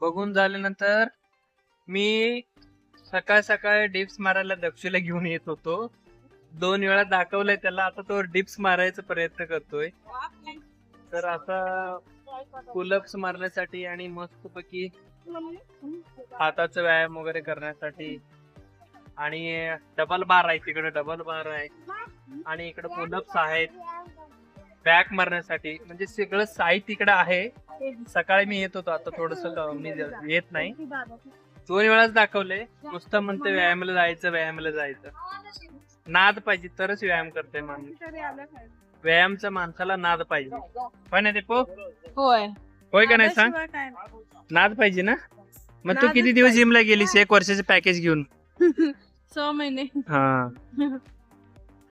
बघून झाल्यानंतर मी सकाळ सकाळ डिप्स मारायला दक्षिला घेऊन येत होतो. दोन वेळा दाखवलंय त्याला. आता तो डिप्स मारायचा प्रयत्न करतोय. तर आता पुलप्स मारण्यासाठी आणि मस्तपैकी हाताचा व्यायाम वगैरे करण्यासाठी आणि डबल बार आहे तिकडे. डबल बार आहे. आणि इकडे पुलप्स आहेत. बॅक मारण्यासाठी म्हणजे सगळं साहित्य इकडे आहे. सकाळी मी येत होतो आता थोडस मी येत नाही. दोन वेळाच दाखवले. नुसतं म्हणते व्यायामाला जायचं व्यायामाला जायचं. नाद पाहिजे तरच व्यायाम करते माणूस. व्यायामचा माणसाला नाद पाहिजे. होय ना ते पो? होय. होय का नाही सांग? नाद पाहिजे ना? मग तू किती दिवस. जिमला गेलीस? एक वर्षाचं पॅकेज घेऊन. सहा महिने. हा.